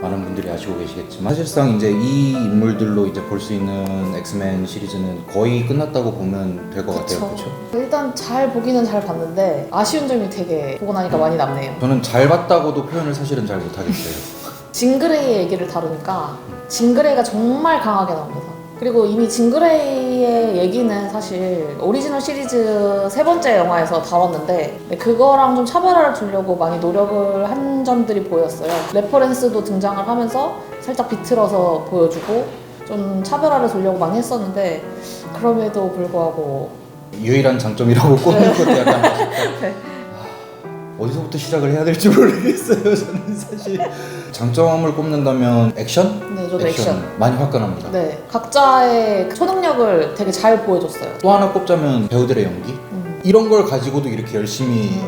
많은 분들이 아시고 계시겠지만 사실상 이제 이 인물들로 이제 볼 수 있는 엑스맨 시리즈는 거의 끝났다고 보면 될 것 같아요. 그렇죠? 일단 잘 보기는 잘 봤는데 아쉬운 점이 되게 보고 나니까 많이 남네요. 저는 잘 봤다고도 표현을 사실은 잘 못하겠어요. 징그레이의 얘기를 다루니까 징그레이가 정말 강하게 나옵니다. 그리고 이미 징그레이의 얘기는 사실 오리지널 시리즈 세 번째 영화에서 다뤘는데 네, 그거랑 좀 차별화를 두려고 많이 노력을 한 점들이 보였어요. 레퍼런스도 등장을 하면서 살짝 비틀어서 보여주고 좀 차별화를 두려고 많이 했었는데 그럼에도 불구하고 유일한 장점이라고 꼽는 것도 약간 아쉽다. 네. 아, 어디서부터 시작을 해야 될지 모르겠어요. 저는 사실 장점을 꼽는다면 액션? 네, 저도 액션. 많이 화끈합니다. 네 각자의 초능력을 되게 잘 보여줬어요. 또 하나 꼽자면 배우들의 연기? 음. 이런 걸 가지고도 이렇게 열심히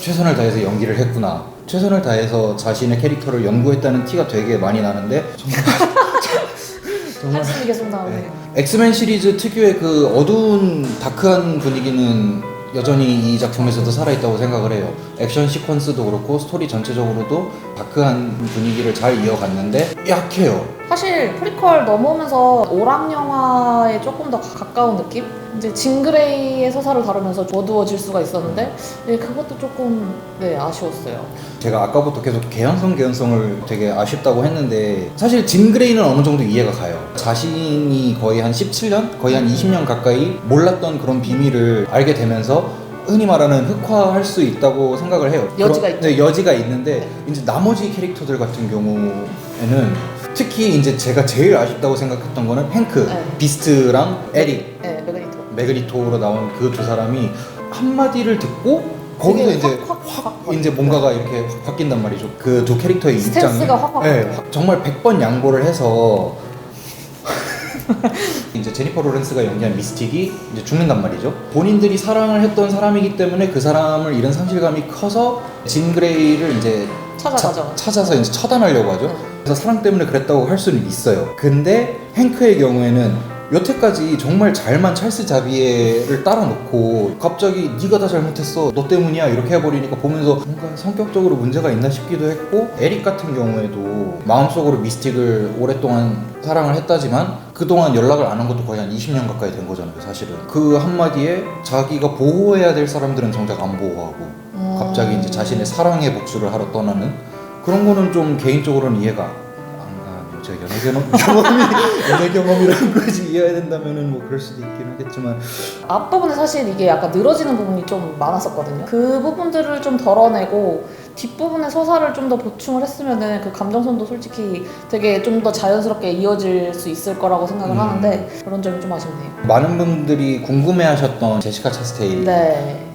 최선을 다해서 연기를 했구나. 최선을 다해서 자신의 캐릭터를 연구했다는 티가 되게 많이 나는데 정말 정말 한숨이 계속 나오네요. 네. 엑스맨 시리즈 특유의 그 어두운 다크한 분위기는 여전히 이 작품에서도 살아있다고 생각을 해요. 액션 시퀀스도 그렇고 스토리 전체적으로도 다크한 분위기를 잘 이어갔는데 약해요. 사실 프리퀄 넘어오면서 오락 영화에 조금 더 가까운 느낌? 이제 징그레이의 서사를 다루면서 어두워질 수가 있었는데 네, 그것도 조금 네 아쉬웠어요. 제가 아까부터 계속 개연성 개연성을 되게 아쉽다고 했는데 사실 진 그레이는 어느 정도 이해가 가요. 자신이 거의 한 17년, 거의 한 20년 가까이 몰랐던 그런 비밀을 알게 되면서 흔히 말하는 흑화할 수 있다고 생각을 해요. 여지가 있죠. 네, 여지가 있는데 이제 나머지 캐릭터들 같은 경우에는 특히 이제 제가 제일 아쉽다고 생각했던 거는 행크, 네. 비스트랑 에릭, 네 메그니토. 매그니토로 나온 그 두 사람이 한 마디를 듣고 거기서 되게 이제 확, 확, 확, 확. 이제 뭔가가 이렇게 확 바뀐단 말이죠. 그 두 캐릭터의 입장이 스탠스가 확 바뀌어요. 네, 확- 정말 100번 양보를 해서 이제 제니퍼 로렌스가 연기한 미스틱이 이제 죽는단 말이죠. 본인들이 사랑을 했던 사람이기 때문에 그 사람을 잃은 상실감이 커서 진 그레이를 이제 찾아가죠. 차- 찾아서 이제 처단하려고 하죠. 네. 그래서 사랑 때문에 그랬다고 할 수는 있어요. 근데 행크의 경우에는 여태까지 정말 잘만 찰스 자비에를 따라놓고 갑자기 네가 다 잘못했어 너 때문이야 이렇게 해버리니까 보면서 뭔가 성격적으로 문제가 있나 싶기도 했고 에릭 같은 경우에도 마음속으로 미스틱을 오랫동안 사랑을 했다지만 그동안 연락을 안 한 것도 거의 한 20년 가까이 된 거잖아요 사실은 그 한마디에 자기가 보호해야 될 사람들은 정작 안 보호하고 음. 갑자기 이제 자신의 사랑의 복수를 하러 떠나는 그런 거는 좀 개인적으로는 이해가 제가 연애 경험, 경험이 연애 경험이라는 거지 이해해야 된다면은 뭐 그럴 수도 있긴 하겠지만 앞부분에 사실 이게 약간 늘어지는 부분이 좀 많았었거든요. 그 부분들을 좀 덜어내고 뒷부분에 서사를 좀 더 보충을 했으면은 그 감정선도 솔직히 되게 좀 더 자연스럽게 이어질 수 있을 거라고 생각을 음. 하는데 그런 점이 좀 아쉽네요. 많은 분들이 궁금해하셨던 제시카 차스테이 네.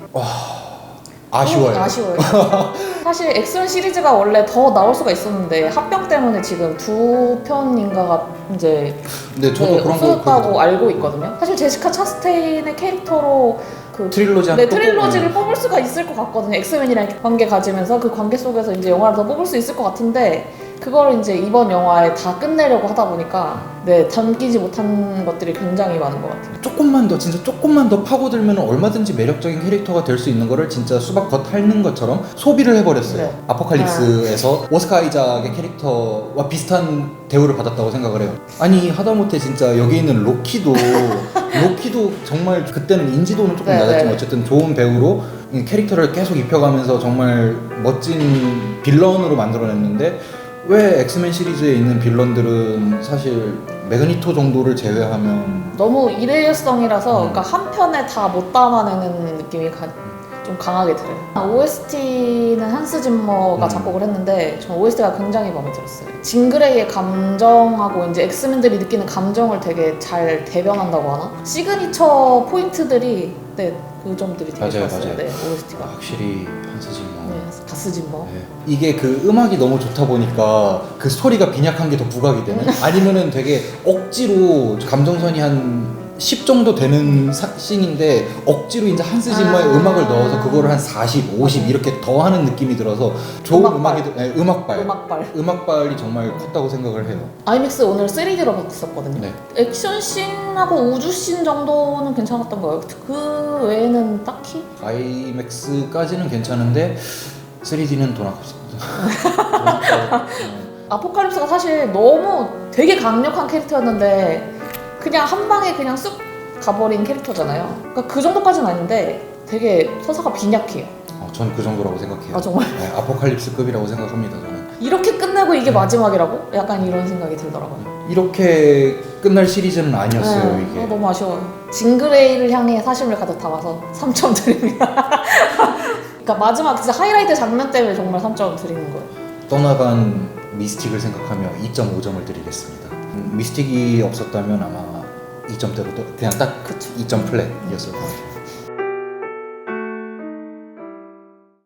아쉬워요. 음, 아쉬워요. 사실 엑스맨 시리즈가 원래 더 나올 수가 있었는데 합병 때문에 지금 두 편인가가 이제 근데 저도 네, 그런 거 없어졌다고 그 알고 있거든요. 사실 제시카 차스테인의 캐릭터로 그 트릴로지 한 네, 또 트릴로지를 뽑으면 뽑을 수가 있을 것 같거든요. 엑스맨이랑 관계 가지면서 그 관계 속에서 이제 영화를 더 뽑을 수 있을 것 같은데 그걸 이제 이번 영화에 다 끝내려고 하다 보니까 네 담기지 못한 것들이 굉장히 많은 것 같아요. 조금만 더 진짜 조금만 더 파고들면 얼마든지 매력적인 캐릭터가 될 수 있는 거를 진짜 수박 겉 핥는 것처럼 소비를 해버렸어요. 네. 아포칼립스에서 오스카 아이작의 캐릭터와 비슷한 대우를 받았다고 생각을 해요. 아니 하다못해 진짜 여기 있는 로키도 로키도 정말 그때는 인지도는 조금 네, 낮았지만 네. 어쨌든 좋은 배우로 이 캐릭터를 계속 입혀가면서 정말 멋진 빌런으로 만들어냈는데 왜 엑스맨 시리즈에 있는 빌런들은 사실 매그니토 정도를 제외하면 너무 일회성이라서 음. 그러니까 한 편에 다 못 담아내는 느낌이 가- 좀 강하게 들어요. OST는 한스 짐머가 음. 작곡을 했는데 전 OST가 굉장히 마음에 들었어요. 징그레이의 감정하고 이제 엑스맨들이 느끼는 감정을 되게 잘 대변한다고 하나? 시그니처 포인트들이 네, 그 점들이 되게 맞아요, 좋았어요. 맞아요. 네, OST가. 확실히 한스진 뭐 네. 네. 이게 그 음악이 너무 좋다 보니까 그 스토리가 빈약한 게 더 부각이 되는 아니면은 되게 억지로 감정선이 한 10 정도 되는 사, 씬인데 억지로 이제 한스 짐머의 아. 음악을 넣어서 그거를 한 40, 50 이렇게 더 하는 느낌이 들어서 좋은 음악발. 음악이 네, 음악발 음악발. 음악발이 정말 컸다고 생각을 해요. 아이맥스 오늘 3D로 봤었거든요. 네. 액션 씬하고 우주 씬 정도는 괜찮았던 거예요. 그 외에는 딱히 아이맥스까지는 괜찮은데 3D는 돈 아깝습니다. 돈 아까워. 네. 아포칼립스가 사실 너무 되게 강력한 캐릭터였는데 그냥 한 방에 그냥 쑥 가버린 캐릭터잖아요. 그러니까 그 정도까지는 아닌데 되게 서사가 빈약해요. 어, 전그 정도라고 생각해요. 아 정말 네, 아포칼립스급이라고 생각합니다 저는. 이렇게 끝내고 이게 마지막이라고? 약간 이런 생각이 들더라고요. 이렇게 끝날 시리즈는 아니었어요 네, 이게. 아, 너무 아쉬워요. 진그레이를 향해 사심을 가득 담아서 3점 드립니다. 그러니까 마지막 진짜 하이라이트 장면 때문에 정말 3점 드리는 거예요. 떠나간 미스틱을 생각하며 2.5점을 드리겠습니다. 음, 미스틱이 없었다면 아마 2점대로 그냥 딱 그쵸. 2점 플랫이었을 것 같아요.